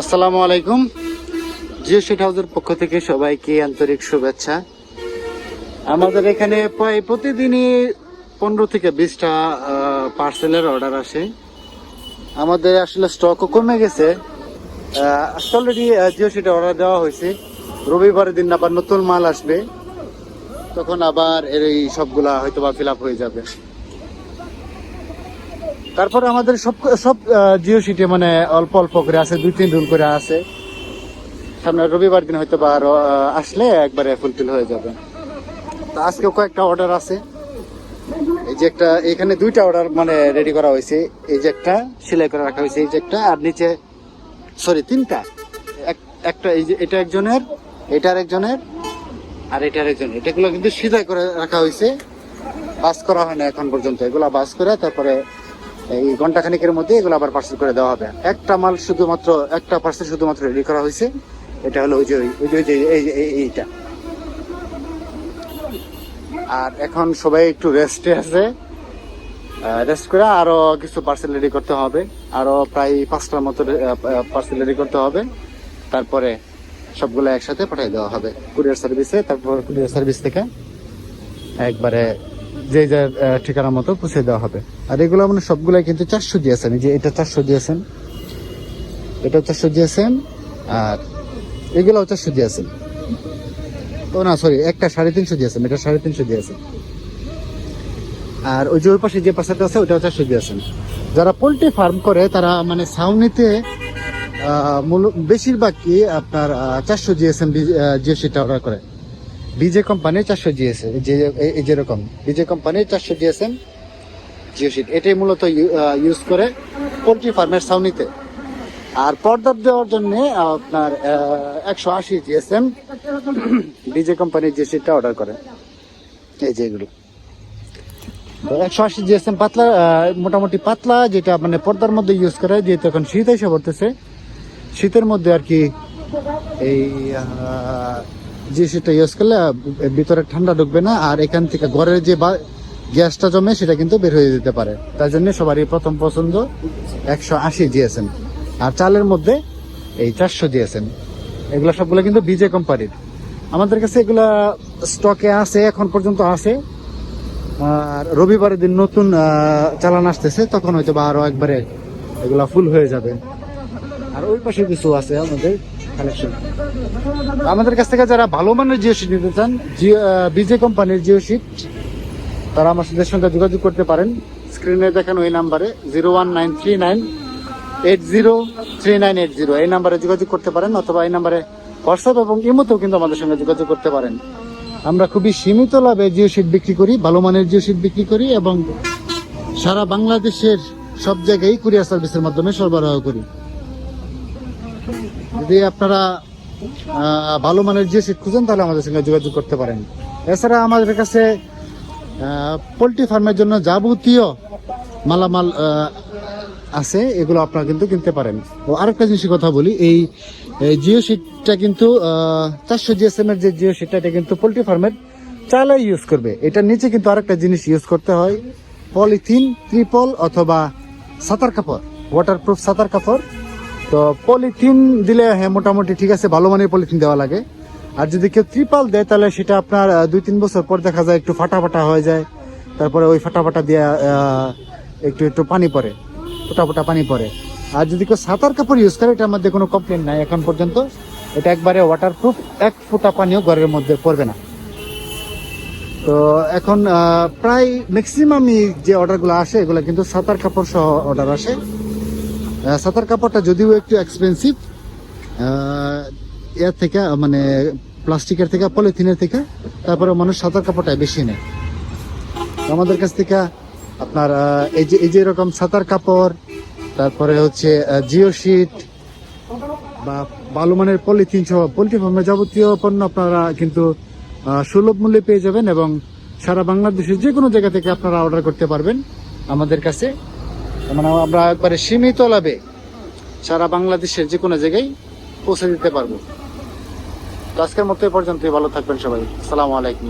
আসসালামু আলাইকুম। জিও শিট হাউসের পক্ষ থেকে সবাইকে আন্তরিক শুভেচ্ছা। আমাদের এখানে প্রায় প্রতিদিনই পনেরো থেকে বিশটা পার্সেলের অর্ডার আসে। আমাদের আসলে স্টকও কমে গেছে। অলরেডি জিও শিটে অর্ডার দেওয়া হয়েছে। রবিবারের দিন আবার নতুন মাল আসবে। তখন আবার এর এই সবগুলা হয়তো বা ফিল আপ হয়ে যাবে। তারপরে আমাদের সব সব জিও সিটে মানে অল্প অল্প করে আছে, দুই তিন রুম করে আছে। সামনে রবিবার দিন হয়তো বা আরও আসলে একবারে ফুলফিল হয়ে যাবে। তো আজকেও কয়েকটা অর্ডার আছে। এই যে একটা, এখানে দুইটা অর্ডার মানে রেডি করা হয়েছে। এই যে একটা সেলাই করে রাখা হয়েছে, এই যে একটা, আর নিচে সরি তিনটা। এক- একটা, এই যে, এটা একজনের এটা একজনের আর এটা একজনের এটাগুলো কিন্তু সিধাই করে রাখা হয়েছে। বাস করা হয় না এখন পর্যন্ত। এগুলা বাস করে তারপরে এই ঘণ্টা খানিকের মধ্যে এগুলো আবার পার্সেল করে দেওয়া হবে। একটা মাল শুধুমাত্র, একটা পার্সেল শুধুমাত্র রেডি করা হয়েছে। এটা হলো ওই যে, ওই- যে এই এই- এইটা। আর এখন সবাই একটু রেস্টে আছে। রেস্ট করে আরও কিছু পার্সেল রেডি করতে হবে। আরও প্রায় পাঁচটার মতো পার্সেল রেডি করতে হবে। তারপরে সবগুলো একসাথে পাঠিয়ে দেওয়া হবে। কুরিয়ার সার্ভিসে তারপর কুরিয়ার সার্ভিস থেকে একবারে যে যার ঠিকানা মতো পৌঁছে দেওয়া হবে। আর এগুলো মানে সবগুলাই কিন্তু চারশো দিয়েছেন। যে এটা চারশো দিয়েছেন এটা চারশো দিয়েছেন, আর এগুলোও চারশো দিয়েছেন। ও না সরি একটা সাড়ে তিনশো দিয়েছেন, এটা সাড়ে তিনশো দিয়েছেন। আর ওই যে ওই পাশে যে পাশাটা আছে, ওটাও চারশো দিয়েছেন। যারা পোল্ট্রি ফার্ম করে, তারা মানে মূল- বেশিরভাগ কি আপনার চারশো জিএসএম জিও সেটা অর্ডার করে। বিজে কোম্পানির চারশো জিএসএম যে, এই- যেরকম। বিজে কোম্পানির চারশো জিএসএম জিও শিট এটাই মূলত ইউজ করে পোলট্রি ফার্মের ছাউনিতে। আর পর্দা দেওয়ার জন্য আপনার একশো আশি জিএসএম বিজে কোম্পানির শিটটা অর্ডার করে। এই যে এগুলো। একশো আশি জিএসএম পাতলা মোটামুটি পাতলা, যেটা মানে পর্দার মধ্যে ইউজ করে, যেহেতু এখন শীত এসে পড়তেছে, শীতের মধ্যে আর কি এই যে সেটা ইউজ করলে ভিতরে ঠান্ডা ঢুকবে না, আর এখান থেকে ঘরের যে গ্যাসটা জমে, সেটা কিন্তু বের হয়ে যেতে পারে। তার জন্য সবারই প্রথম পছন্দ একশো আশি জিএসএম। আর চালের মধ্যে এই চারশো জিএসএম। এগুলো সবগুলো কিন্তু বিজে কোম্পানির আমাদের কাছে এগুলা স্টকে আছে, এখন পর্যন্ত আছে। আর রবিবারের দিন নতুন চালান আসতেছে, তখন হয়তো বা আরও একবারে এগুলা ফুল হয়ে যাবে। আর ওই পাশে কিছু আছে আমাদের। আমাদের কাছ থেকে যারা ভালো মানের জিও শিট নিতে চান বিজে কোম্পানির জিও শিট তারা সাথে সঙ্গে যোগাযোগ করতে পারেন। স্ক্রিনে দেখানো এই নাম্বারে zero one nine three nine eight zero three nine eight zero এই নাম্বারে যোগাযোগ করতে পারেন অথবা এই নাম্বারে হোয়াটসঅ্যাপ এবং ইমোতেও কিন্তু আমাদের সঙ্গে যোগাযোগ করতে পারেন। আমরা খুবই সীমিত লাভে জিও শিট বিক্রি করি, ভালো মানের জিও শিট বিক্রি করি এবং সারা বাংলাদেশের সব জায়গায় কুরিয়ার সার্ভিসের মাধ্যমে সরবরাহ করি। যদি আপনারা ভালো মানের জিও শিট খুঁজেন, তাহলে আমাদের সঙ্গে যোগাযোগ করতে পারেন। এছাড়া আমাদের কাছে পোলট্রি ফার্মের জন্য যাবতীয় মালামাল আছে, এগুলো আপনারা কিন্তু কিনতে পারেন। ও, আরেকটা জিনিসের কথা বলি, এই জিও শিটটা কিন্তু চারশো জিএসএম এর যে জিও শিটটা এটা কিন্তু পোলট্রি ফার্মের চালে ইউজ করবে। এটার নিচে কিন্তু আরেকটা জিনিস ইউজ করতে হয়, পলিথিন, ত্রিপল অথবা সাঁতার কাপড় ওয়াটারপ্রুফ সাঁতার কাপড়। তো পলিথিন দিলে হ্যাঁ মোটামুটি ঠিক আছে, ভালো মানের পলিথিন দেওয়া লাগে। আর যদি কেউ ত্রিপাল দেয়, তাহলে সেটা আপনার দুই তিন বছর পর দেখা যায় একটু ফাটা ফাটা হয়ে যায়। তারপরে ওই ফাটা ফাটা দিয়ে একটু একটু পানি পড়ে ফোটা ফোটা পানি পড়ে। আর যদি কেউ সাঁতার কাপড় ইউজ করে, এটার মধ্যে কোনো কমপ্লেন নাই এখন পর্যন্ত। এটা একবারে ওয়াটারপ্রুফ এক ফোঁটা পানিও ঘরের মধ্যে পড়বে না। তো এখন প্রায় ম্যাক্সিমামই যে অর্ডারগুলো আসে, এগুলো কিন্তু সাঁতার কাপড় সহ অর্ডার আসে। সাঁতার কাপড়টা যদিও একটু এক্সপেন্সিভ এর থেকে মানে প্লাস্টিকের থেকে, পলিথিনের থেকে তারপরে মানুষ সাঁতার কাপড়টাই বেশি নেয়। আমাদের কাছ থেকে আপনার এই যে এই যে এরকম সাঁতার কাপড়, তারপরে হচ্ছে জিও শিট বা ভালো মানের পলিথিন সহ পোলট্রি ফার্মের যাবতীয় পণ্য আপনারা কিন্তু সুলভ মূল্যে পেয়ে যাবেন এবং সারা বাংলাদেশের যে কোনো জায়গা থেকে আপনারা অর্ডার করতে পারবেন আমাদের কাছে। মানে আমরা একবারে সীমিত লাভে সারা বাংলাদেশের যে কোনো জায়গায় পৌঁছে দিতে পারব। তো আজকের মতো এ পর্যন্তই, ভালো থাকবেন সবাই। আসসালামু আলাইকুম।